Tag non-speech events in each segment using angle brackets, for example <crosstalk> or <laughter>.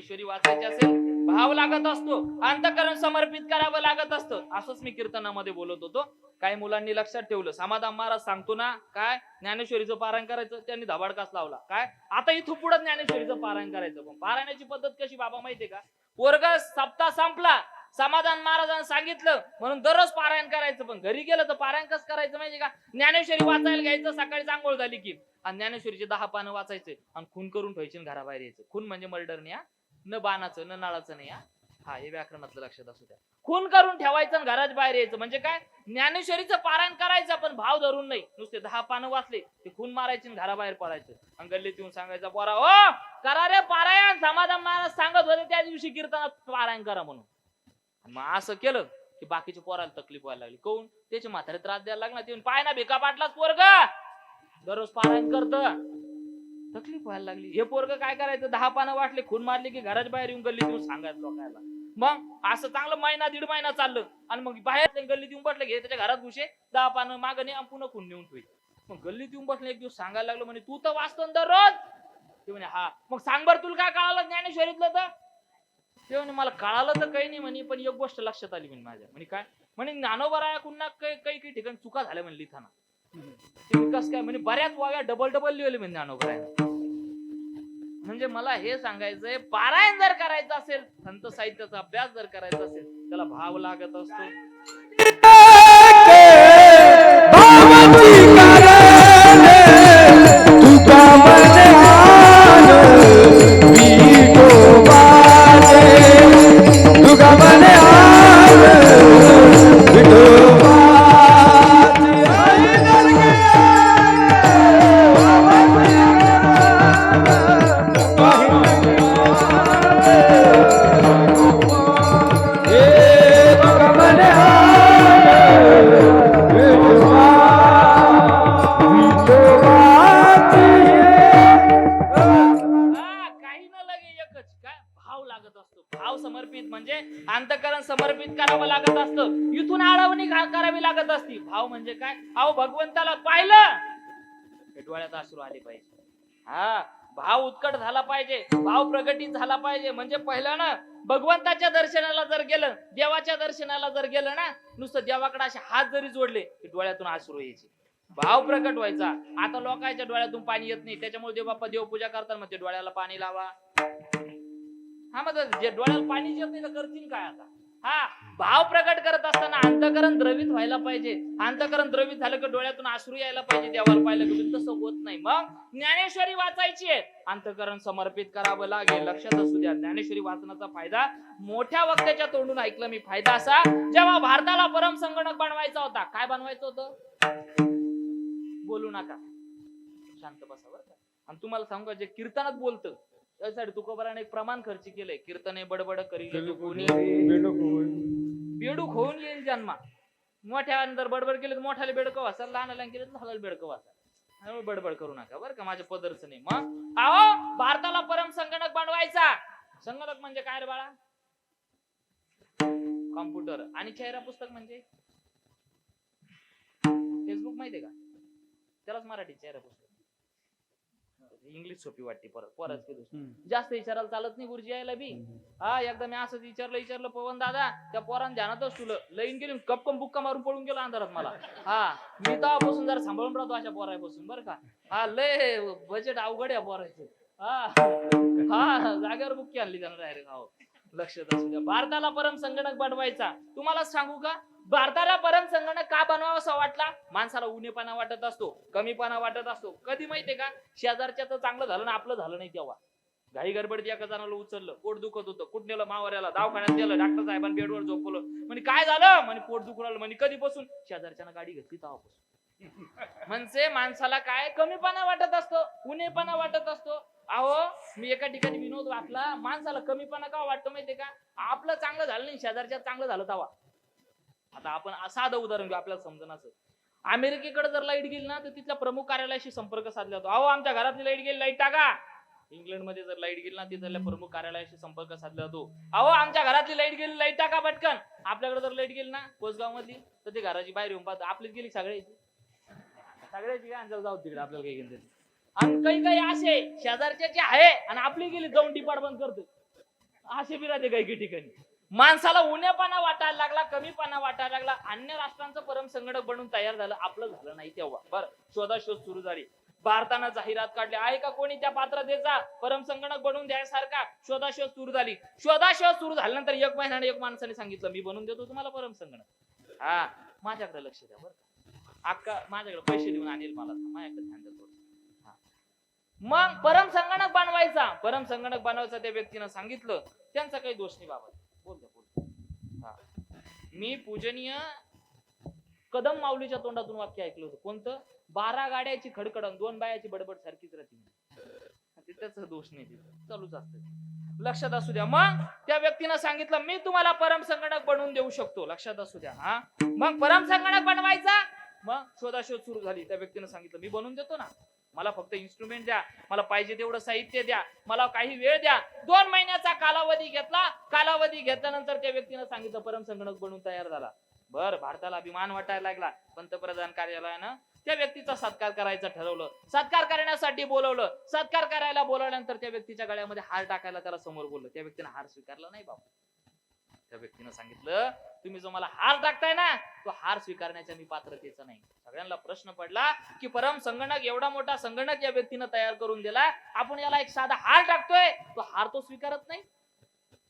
ज्ञानेश्वरी वाचायची असेल भाव लागत असतो अंतकरण समर्पित करावं लागत असतं. असंच मी कीर्तनामध्ये बोलत होतो. काही मुलांनी लक्षात ठेवलं. समाधान महाराज सांगतो ना काय? ज्ञानेश्वरीचं पारायण करायचं त्यांनी धबाडकास लावला. काय? आता इथं पुढं ज्ञानेश्वरीचं पारायण करायचं. पण पारायणाची पद्धत कशी बाबा माहितीये का? वर्ग सप्ताह संपला. समाधान महाराजांना सांगितलं. म्हणून दररोज पारायण करायचं. पण घरी गेलं तर पारायण कसं करायचं माहिती का? ज्ञानेश्वरी वाचायला घ्यायचं सकाळी आंघोळ झाली की. आणि ज्ञानेश्वरीचे दहा पानं वाचायचे. आणि खून करून ठेवायचे आणि घराबाहेर यायचं. खून म्हणजे मर्डर नाही न बाणाचं न नाळाचं नाही हा? हा हे व्याकरणातलं लक्षात असू द्या. खून करून ठेवायचं आणि घराच्या बाहेर यायचं म्हणजे काय? ज्ञानेश्वरीचं पारायण करायचं पण भाव धरून नाही. नुसते दहा पानं वाचले ते खून मारायचे आणि घराबाहेर पडायचं. आणि गल्लीत येऊन सांगायचा पोरा ओ करा रे पारायण समाधान महाराज सांगत होते त्या दिवशी कीर्तनात पारायण करा म्हणून. मग असं केलं की बाकीच्या पोराला तकलीफ व्हायला लागली. कोण? त्याचे म्हातारे त्रास द्यायला लागला. ते पाय ना भिका पाटलाच पोरग. दररोज पारायण करत. तकलीफ व्हायला लागली. हे पोरग काय करायचं? दहा पानं वाटले खून मारले की घराच्या बाहेर येऊन गल्लीत येऊन सांगायचं लोकायला मग असं चांगलं महिना दीड महिना चाललं आणि मग बाहेर गल्लीत येऊन बसलं घे त्याच्या घरात घुसे दहा पानं मागणे आणि पुन्हा खून नेऊन ठेवी मग गल्लीत येऊन बसले एक दिवस सांगायला लागलो म्हणे तू तर वाचतो ना दररोज. ते म्हणे हा. मग सांग बर तुला काय कळालं ज्ञानेश्वरीतलं तर? ते म्हणे मला कळालं तर काही नाही म्हणे पण एक गोष्ट लक्षात आली म्हणे माझ्या. म्हणे काय? म्हणे ज्ञानोबराया कुणा काही काही काही ठिकाणी चुका झाल्या म्हणे लिहिताना कसं काय म्हणे बऱ्याच वाव्या डबल डबल लिहिले म्हणे ज्ञानोबराय म्हणजे मला हे सांगायचंय पारायण जर करायचं असेल संत साहित्याचा अभ्यास जर करायचा असेल त्याला भाव लागत असतो. ना भगवंताच्या दर्शनाला जर गेलं देवाच्या दर्शनाला जर गेलं ना नुसतं देवाकडे असे हात जरी जोडले की डोळ्यातून अश्रू यायचे. भाव प्रकट व्हायचा. आता लोकांच्या डोळ्यातून पाणी येत नाही. त्याच्यामुळे देव बाप्पा देवपूजा करतात मग ते डोळ्याला पाणी लावा. हा मग जे डोळ्याला पाणी येत नाही तर करतील काय आता? हा भाव प्रकट करत असताना अंतकरण द्रवित व्हायला पाहिजे. अंतकरण द्रवित झालं की डोळ्यातून आश्रू यायला पाहिजे देवाला पाहिलं की तसं होत नाही. मग ज्ञानेश्वरी वाचायची आहे अंतकरण समर्पित करावं लागेल. लक्षात असू द्या ज्ञानेश्वरी वाचनाचा फायदा मोठ्या वक्त्याच्या तोंडून ऐकलं मी. फायदा असा जेव्हा भारताला परम संगणक बनवायचा होता काय बनवायचं होतं? बोलू नका. शांत बसावर आणि तुम्हाला सांगू का जे कीर्तनात बोलतं त्यासाठी तुकोबराने एक प्रमाण खर्च केलंय. कीर्तने बडबड करी बेडूक होऊन येईल जन्मा. मोठ्या जर बडबड केली तर मोठ्याला बेडकं वाचा लहान लहान केलं तर बेडकं वाचा त्यामुळे बडबड करू नका बरं का माझ्या पदरच नाही मग? आहो भारताला परम संगणक बनवायचा संगणक म्हणजे काय रे बाळा? कॉम्प्युटर. आणि चेहरा पुस्तक म्हणजे? फेसबुक माहितीये का? त्यालाच मराठी चेहरा पुस्तक. इंग्लिश सोपी वाटते परत परत जास्त विचारायला चालत नाही गुरुजी यायला बी. हा एकदा मी असंच विचारलं विचारलं पवन दादा त्या पोरान ध्यानातच तुला लईन गेली कपकम बुक्का मारून पळून गेलो अंधारात मला. हा मी तेव्हापासून जरा सांभाळून राहतो अशा पोरापासून बरं का? हा लय बजेट अवघड आहे पोरायचं हा हा जागेवर बुक्की आणली त्यानं डायरेक्ट हो. लक्षात असू द्या. भारताला परम संगणक बनवायचा. तुम्हाला सांगू का? भारताला परम संगणक का बनवावा वाटला? माणसाला उणेपणा वाटत असतो कमीपणा वाटत असतो. कधी माहितीये का? शेजारच्या तर चांगलं झालं ना आपलं झालं नाही तेव्हा. घाई गडबडीत एका जणाला उचललं पोट दुखत होतं. कुठ नेलं? मावऱ्याला. दवाखान्यात गेलं डॉक्टर साहेबांनी बेडवर झोपवलं. म्हणे काय झालं? म्हणे पोट दुखू राहिलं म्हणे कधीपासून? शेजारच्यानं गाडी घेतली तेव्हापासून <laughs> म्हणजे माणसाला काय? कमीपणा वाटत असतो उणेपणा वाटत असतो. अहो मी एका ठिकाणी विनोद वाचला माणसाला कमीपणा का वाटतं माहितीये का? आपलं चांगलं झालं नाही शेजारच्या चांगलं झालं तेव्हा आता आपण साधं उदाहरण घेऊ आपल्याला समजून असं अमेरिकेकडे जर लाइट गेली ना तर तिथल्या प्रमुख कार्यालयाशी संपर्क साधला जातो. अहो आमच्या घरातली लाइट गेली लाइट टाका. इंग्लंडमध्ये जर लाइट गेली ना तिथल्या प्रमुख कार्यालयाशी संपर्क साधला जातो. अहो आमच्या घरातली लाइट गेली लाइट टाका पटकन. आपल्याकडे जर लाइट गेली ना कोसगाव मधली तर ते घराची बाहेर येऊन पाहतो आपलीच गेली सगळ्याची. सगळ्याची काय आणि जाऊ तिकडे आपल्याला काही घेऊन आणि काही काही असे शेजारचे जे आहे आणि आपली गेली जाऊन डिपार्टमेंट करतो. असे बी राहते काही काही ठिकाणी. माणसाला उण्यापणा वाटायला लागला कमीपणा वाटायला लागला. अन्य राष्ट्रांचं परम संगणक बनून तयार झालं. आपलं झालं नाही तेव्हा. बरं शोधाशोध सुरू झाली. भारतानं जाहिरात काढली. आहे का कोणी त्या पात्रतेचा? परम संगणक बनवून द्यायसारखा? शोधाशोध सुरू झाली. शोधाशोध सुरू झाल्यानंतर एक महिन्याने एक माणसाने सांगितलं मी बनवून देतो तुम्हाला परम संगणक. हा माझ्याकडे लक्ष द्या बरं अक्का माझ्याकडे पैसे देऊन आणेल मला. माझ्याकडे ध्यान देतो. मग परम संगणक बनवायचा. परम संगणक बनवायचा त्या व्यक्तीनं सांगितलं. त्यांचा काही दोष नाही बाबा बोल द्या बोल द्या. हा. मी पूजनीय कदम माऊलीच्या तोंडातून वाक्य ऐकलं होतं. कोणतं? बारा गाड्याची खडकडन दोन बायाची बडबड सारखीच राहते त्याच दोष नाही तिथं. चालूच असतं लक्षात असू द्या. मग त्या व्यक्तीनं सांगितलं मी तुम्हाला परम संगणक बनवून देऊ शकतो. लक्षात असू द्या. हा? मग परम संगणक बनवायचा? मग शोधाशोध सुरू झाली. त्या व्यक्तीनं सांगितलं मी बनवून देतो ना. मला फक्त इन्स्ट्रुमेंट द्या मला पाहिजे तेवढं साहित्य द्या मला काही वेळ द्या. दोन महिन्याचा कालावधी घेतला. कालावधी घेतल्यानंतर त्या व्यक्तीनं सांगितलं परम संगणक बनवून तयार झाला. बर भारताला अभिमान वाटायला लागला. पंतप्रधान कार्यालयानं त्या व्यक्तीचा सत्कार करायचा ठरवलं. सत्कार करण्यासाठी बोलवलं. सत्कार करायला बोलवल्यानंतर त्या व्यक्तीच्या गळ्यामध्ये हार टाकायला त्याला समोर बोललं. त्या व्यक्तीनं हार स्वीकारला नाही बाबा. त्या व्यक्तीनं सांगितलं तुम्ही जो मला हार टाकताय ना तो हार स्वीकारण्याच्या मी पात्रतेचा नाही. सगळ्यांना प्रश्न पडला की परम संगणक एवढा मोठा संगणक या व्यक्तीनं तयार करून दिला आपण याला एक साधा हार टाकतोय तो हार तो स्वीकारत नाही.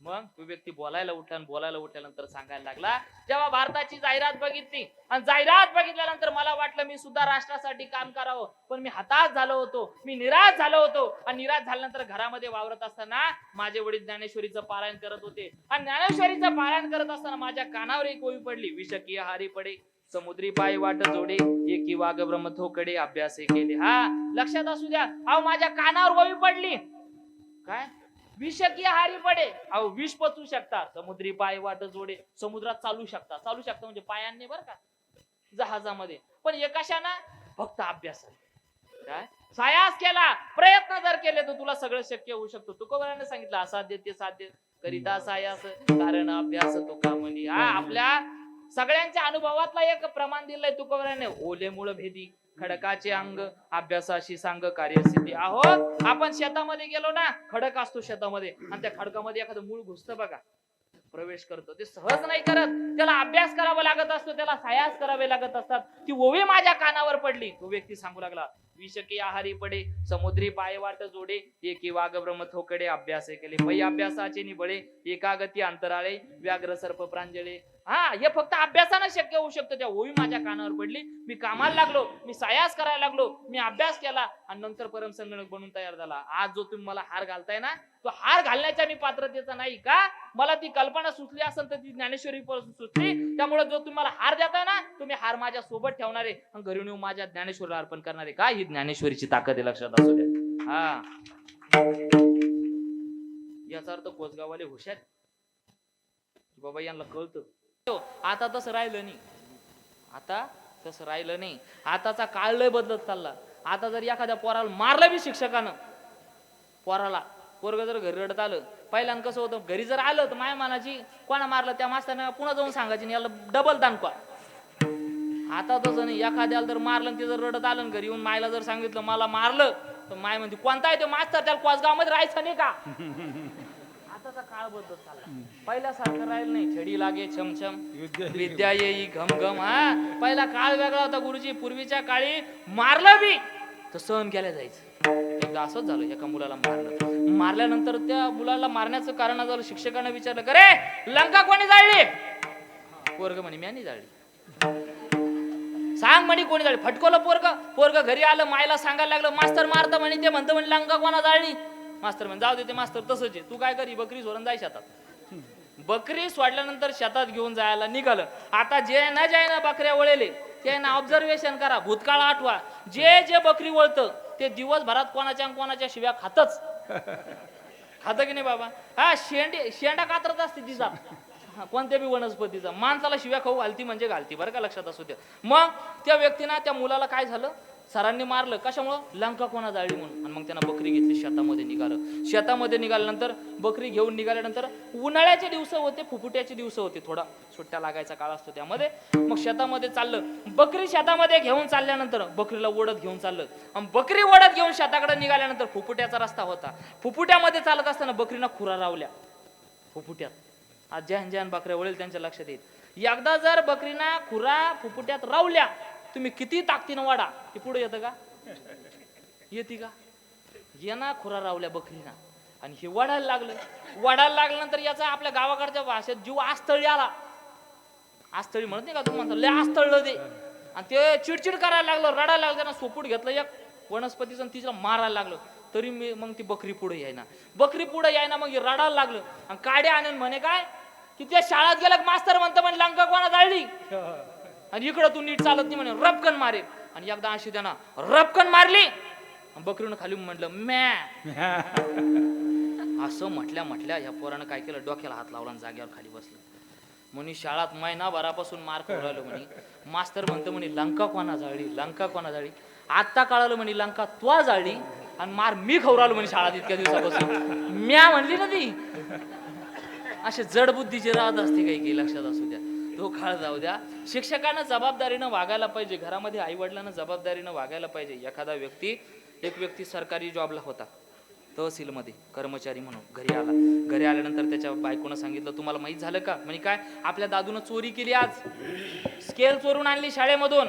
मग तो व्यक्ती बोलायला उठला आणि बोलायला उठल्यानंतर सांगायला लागला जेव्हा भारताची जाहिरात बघितली आणि जाहिरात बघितल्यानंतर मला वाटलं मी सुद्धा राष्ट्रासाठी काम करावं पण मी हताश झालो होतो मी निराश झालो होतो. आणि निराश झाल्यानंतर घरामध्ये वावरत असताना माझे वडील ज्ञानेश्वरीचं पारायण करत होते. आणि ज्ञानेश्वरीचं पारायण करत असताना माझ्या कानावर एक ओळी पडली विषकीय हारी पडे समुद्री पाय वाट जोडे एकी वाघ ब्रह्मथोकडे अभ्यास हे केले. हा लक्षात असू द्या अहो माझ्या कानावर ओवी पडली. काय? विषकीय हारी पडे. अहो विष पचू शकता समुद्री पाय वाट जोडे. समुद्रात चालू शकता चालू शकता म्हणजे पायांनी बर का. जहाजामध्ये. पण एकाशाना फक्त अभ्यास काय? सायास केला. प्रयत्न जर केले तर तुला सगळं शक्य होऊ शकतो. तुकोबराने सांगितलं असाध्य ते साध्य. करिता सायास. कारण अभ्यास तो कामनी. हा आपल्या सगळ्यांच्या अनुभवातला एक प्रमाण दिलंय तुकोबराने. ओले मुळ भेदी. खडकाचे अंग अभ्यासाशी सांग कार्यसिद्धी आहो आपण शेतामध्ये गेलो ना खडक असतो शेतामध्ये. आणि त्या खडकामध्ये एखादं मूळ घुसतं बघा. प्रवेश करतो. ते सहज नाही करत. त्याला अभ्यास करावा लागत असतो त्याला सायास करावे लागत असतात. ती ओवी माझ्या कानावर पडली. तो व्यक्ती सांगू लागला विषकी आहारी पडे समुद्री पाय वाट जोडे एकी वाघ ब्रह्म थोकडे अभ्यास केले. पै अभ्यासाचे निबळे एकागती अंतराळे व्याघ्र सर्प प्रांजळे. हा हे फक्त अभ्यासानं शक्य होऊ शकतं. त्या ओवी माझ्या कानावर पडली. मी कामाला लागलो. मी सायास करायला लागलो. मी अभ्यास केला आणि नंतर परम संगणक बनून तयार झाला. आज जो तुम्ही मला हार घालताय ना तो हार घालण्याच्या मी पात्रतेचा नाही का? मला ती कल्पना सुचली असेल तर ती ज्ञानेश्वरी पासून सुचली. त्यामुळे जो तुम्हाला हार देताय ना तुम्ही हार माझ्या सोबत ठेवणारे घरी नेऊन माझ्या ज्ञानेश्वरीला अर्पण करणारे. काय ही ज्ञानेश्वरीची ताकद आहे लक्षात असू द्या. हा. याचा अर्थ कोचगाववाले हुशार बाबा यांना कळतं. हो, आता तसं राहिलं नाही. आता तसं राहिलं नाही. आताचा काळ लय बदलत चालला. आता जर एखाद्या पोराला मारलं बी शिक्षकानं पोराला पोरग जर घरी रडत आलं पहिल्यानं कसं होतं घरी जर आलं तर माय मानाची कोणा मारलं त्या मास्तरनं पुन्हा जाऊन सांगायची याला डबल दानपा आता तसं नाही एखाद्याला जर मारलं ते जर रडत आलं घरी येऊन मायला जर सांगितलं मला मारलं तर माय म्हणते कोणता आहे तो मास्तर? त्याला कोसगावमध्ये राहायचं नाही का? <laughs> आताचा काळ बदलत चालला पहिल्यासारखं राहिलं नाही छडी लागे छमछम. विद्या येई घम घम हा. पहिला काळ वेगळा होता गुरुजी. पूर्वीच्या काळी मारलं बी तर सहन केलं जायचं. एकदा असंच झालं एका मुलाला मारलं. मारल्यानंतर त्या मुलाला मारण्याचं कारण झालं शिक्षकानं विचारलं करे लंका कोणी जाळली? पोरग म्हणे मी जाळली. सांग म्हणे कोणी जाळली फटकवलं पोरग. पोरग घरी आलं मायला सांगायला लागलं मास्तर मारतं म्हणे ते म्हणतं म्हणे लंका कोणा जाळली. मास्तर म्हणे जाऊ दे ते मास्तर तसंच आहे. तू काय करी बकरी सोडून जाय शेतात. बकरी सोडल्यानंतर शेतात घेऊन जायला निघालं. आता जे ना जे ना बकऱ्या वळेले ते ना ऑब्झर्वेशन करा. भूतकाळ आठवा. जे जे बकरी वळतं ते दिवसभरात कोणाच्या कोणाच्या शिव्या खातच. खातं की नाही बाबा? हा शेंडी शेंडा कातरत असते दिसा हा, कोणत्या बी वनस्पतीचा. माणसाला शिव्या खाऊ घालती म्हणजे घालती बरं का लक्षात असू द्या. मग त्या व्यक्तीनं त्या मुलाला काय झालं? सरांनी मारलं. कशामुळं? लंका कोणा जाळी म्हणून. आणि मग त्यांना बकरी घेतली शेतामध्ये निघालं. शेतामध्ये निघाल्यानंतर बकरी घेऊन निघाल्यानंतर उन्हाळ्याचे दिवस होते फुफुट्याचे दिवस होते. थोडा सुट्ट्या लागायचा काळ असतो त्यामध्ये. मग शेतामध्ये चाललं. बकरी शेतामध्ये घेऊन चालल्यानंतर बकरीला ओढत घेऊन चाललं. आणि बकरी ओढत घेऊन शेताकडे निघाल्यानंतर फुफुट्याचा रस्ता होता. फुफुट्यामध्ये चालत असताना बकरीनं खुरा रावल्या. फुफुट्यात. आज ज्यान ज्यान बकऱ्या वळेल त्यांच्या लक्षात येईल. एकदा जर बकरीना खुरा फुफुट्यात रावल्या तुम्ही किती ताकदीनं वाढा. ते पुढे येतं का? येते का? येना खुरा रावल्या बकरीना. आणि हे वडायला लागलं. वडायला लागल्यानंतर याचा आपल्या गावाकडच्या भाषेत जीव आस्थळी आला. आस्थळी म्हणत नाही का तू म्हणतो? लय आस्थळलं ते. आणि ते चिडचिड करायला लागलं रडायला लागलं त्यांना सोपूट घेतलं एक वनस्पतीचं आणि तिचं मारायला लागलं. तरी मी मग ती बकरी पुढे यायना. बकरी पुढे यायना मग हे रडायला लागलं. आणि काड्या आणून म्हणे काय? की त्या शाळेत गेला मास्तर म्हणतं म्हणे लंका कोणा जाळली आणि इकडं तू नीट चालत नाही म्हणे रपकन मारे आणि एकदा अशी त्यानं रपकन मारली बकरीनं खाली म्हटलं मॅ <laughs> असं म्हटल्या म्हटल्या ह्या पोरानं काय केलं? डोक्याला हात लावला आणि जागेवर खाली बसलं. म्हणे शाळात महिनाभरापासून मार खाऊ राहिलो म्हणे. मास्तर म्हणतो म्हणे लंका कोणा जाळली लंका कोणा जाळली आत्ता कळालं म्हणे लंका त्वा जाळली आणि मार मी खाऊ राहिलो म्हणे शाळात इतक्या दिवसापासून. म्या म्हणली ना ती. असे जड बुद्धीचे राहत असते काही काही लक्षात असू द्या. तो काळ जाऊ द्या. शिक्षकांना जबाबदारीनं वागायला पाहिजे. घरामध्ये आई वडिलांना जबाबदारीनं वागायला पाहिजे. एखादा व्यक्ती एक व्यक्ती सरकारी जॉबला होता. तहसीलमध्ये कर्मचारी म्हणून घरी आला. घरी आल्यानंतर त्याच्या बायकोनं सांगितलं तुम्हाला माहीत झालं का? म्हणजे काय? आपल्या दादूनं चोरी केली आज. स्केल चोरून आणली शाळेमधून.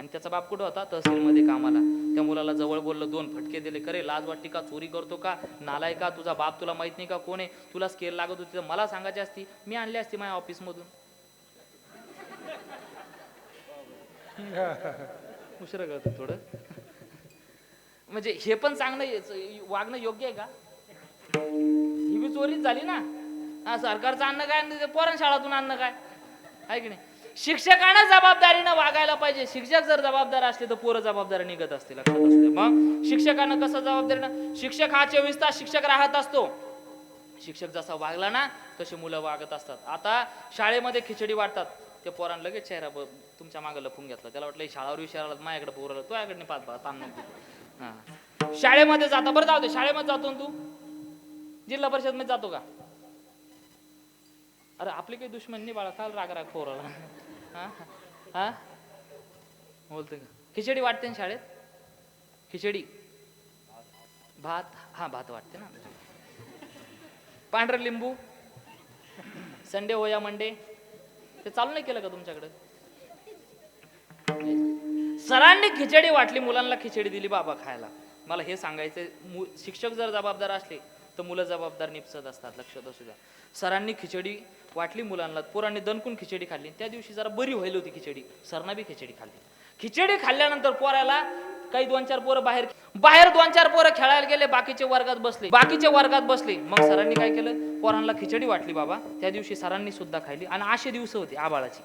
आणि त्याचा बाप कुठं होता? तहसीलमध्ये कामाला. त्या मुलाला जवळ बोललं दोन फटके दिले करे लाज वाटते का? चोरी करतो का? नालाय का? तुझा बाप तुला माहीत नाही का कोण आहे? तुला स्केल लागत होती तर मला सांगायची असती. मी आणली असती माझ्या ऑफिसमधून. <laughs> उशिरा करतो थोडं. <laughs> म्हणजे हे पण चांगलं वागणं योग्य आहे का? ही बी चोरीच झाली ना. हा सरकारचं अन्न काय पोरण शाळातून अन्न काय? आहे की नाही? शिक्षकांना जबाबदारीनं वागायला पाहिजे. शिक्षक जर जबाबदार असले तर पोरं जबाबदार निघत असते लक्षात असू मग शिक्षकानं कसं जबाबदारीनं? शिक्षक हा चोवीस तास शिक्षक राहत असतो. शिक्षक जसा वागला ना तसे मुलं वागत असतात. आता शाळेमध्ये खिचडी वाटतात ते पोरांना लगेच चेहरा तुमच्या मागे लपून घेतला. त्याला वाटलं हे शाळावर विचारला माझ्याकडे पोरं तो याकडे पाच भाग हा. शाळेमध्ये जाता. बरं जाऊ दे. शाळेमध्ये जातो ना तू? जिल्हा परिषदमध्ये जातो का? अरे आपली काही दुश्मन नाही बाळा काल राग राग पोराला. हा? हा? बोलते का? खिचडी वाटते ना शाळेत? खिचडी? भात? हा भात वाटते ना. पांढरं लिंबू? संडे होया मंडे? ते चालू नाही केलं का तुमच्याकडे? सरांनी खिचडी वाटली मुलांना खिचडी दिली बाबा खायला. मला हे सांगायचं मु- शिक्षक जर जबाबदार असले तर मुलं जबाबदार निपसत असतात लक्षात असू द्या. सरांनी खिचडी वाटली मुलांना पोरांनी दणकून खिचडी खाल्ली. त्या दिवशी जरा बरी व्हायली होती खिचडी. सरना बी खिचडी खाल्ली. खिचडी खाल्ल्यानंतर पोराला काही दोन चार पोरं बाहेर बाहेर दोन चार पोरं खेळायला गेले बाकीचे वर्गात बसले. बाकीचे वर्गात बसले. मग सरांनी काय केलं? पोरांना खिचडी वाटली बाबा. त्या दिवशी सरांनी सुद्धा खाल्ली आणि असे दिवस होते आबाळाची.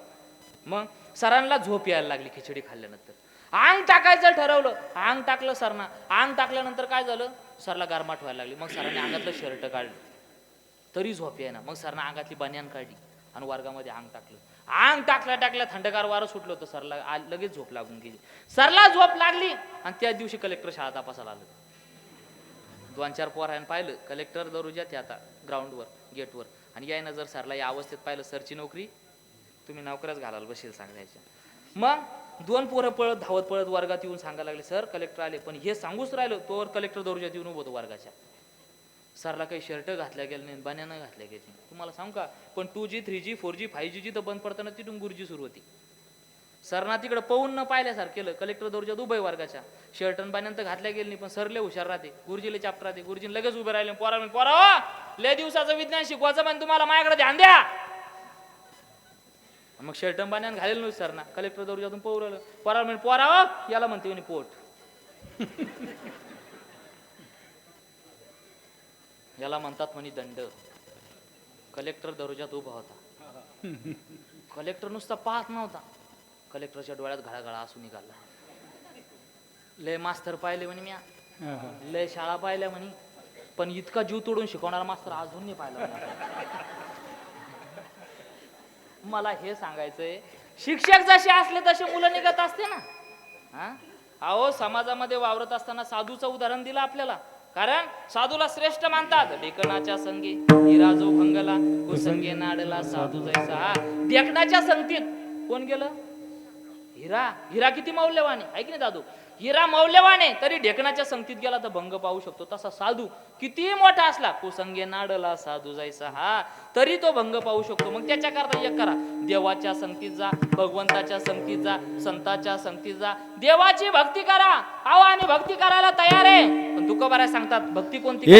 मग सरांना झोप यायला लागली खिचडी खाल्ल्यानंतर. अंग टाकायचं ठरवलं. अंग टाकलं सरना. अंग टाकल्यानंतर काय झालं? सरला गारमाट व्हायला लागली. मग सरांनी अंगातलं शर्ट काढलं. तरी झोप ना मग सरनं अंगातली बनियान काढली आणि वर्गामध्ये अंग टाकलं. अंग टाकल्या टाकल्या थंडगार वारं सुटलं होतं सरला. लगेच झोप लागून गेली. सरला झोप लागली आणि त्याच दिवशी कलेक्टर शाळा तपासायला आलं. दोन चार पोरायन पाहिलं. कलेक्टर दरोजा ते आता ग्राउंडवर गेटवर आणि यायनं जर सरला या अवस्थेत पाहिलं सरची नोकरी तुम्ही नोकऱ्याच घालाल बसेल सांगायच्या मग दोन पोरं पळत धावत पळत वर्गात येऊन सांगायला लागले सर कलेक्टर आले. पण हे सांगूच राहिलं तोवर कलेक्टर दर्जात येऊन उभं होतं वर्गाच्या. सरला काही शर्ट घातल्या गेले नाही बन्यानं घातल्या गेली तुम्हाला सांगू का? पण two G three G four G five G जिथं बंद पडताना तिथून गुरुजी सुरू होती. सरना तिकडे पाहून न पाहिल्यासारखं केलं कलेक्टर दौरच्या उभय वर्गाच्या. शर्ट आणि बाण्यानं तर घातल्या गेले नाही पण सरले हुशार राहते. गुरुजीला चाप राहते. गुरुजी लगेच उभे राहिले पोरा पोरा हो! लय दिवसाचं विज्ञान शिकवायचं म्हणजे तुम्हाला माझ्याकडे ध्यान द्या. मग शर्ट आणि बाण्यानं घालेलं नव्हतं सरना कलेक्टर दौरच्यातून पोहू राहिलं पोरा म्हणे पोरा हो, याला म्हणते म्हणे पोट. <laughs> याला म्हणतात म्हणे दंड. कलेक्टर दरोजात उभा होता. कलेक्टर नुसता पाहत नव्हता. कलेक्टरच्या डोळ्यात घळाघळा असू निघाला. लय मास्तर पाहिले म्हणे म्या. लय शाळा पाहिल्या म्हणे. पण इतका जीव तोडून शिकवणारा मास्तर अजून नाही पाहिला. मला हे सांगायचंय. शिक्षक जसे असले तसे मुलं निघत असते ना. हा? अहो समाजामध्ये वावरत असताना साधूचं उदाहरण दिलं आपल्याला. कारण साधूला श्रेष्ठ मानतात. डेकणाच्या संगी निराजो भंगला कुसंगे नाडला साधू जैसा. डेकणाच्या संगतीत कोण गेलं? हिरा. हिरा किती मौल्यवान आहे. ऐक नाही दादू. हिरा मौल्यवान आहे तरी ढेकणाच्या संगतीत गेला तर भंग पाहू शकतो. तसा साधू कितीही मोठा असला कुसंगे नाडला साधू जायचा हा. तरी तो भंग पाहू शकतो. मग त्याच्याकरता एक करा. देवाच्या संगतीत जा भगवंताच्या संगतीत जा संताच्या संगतीत जा. देवाची भक्ती करा. आवा आणि भक्ती करायला तयार आहे. पण तुकोबारा सांगतात भक्ती कोणती?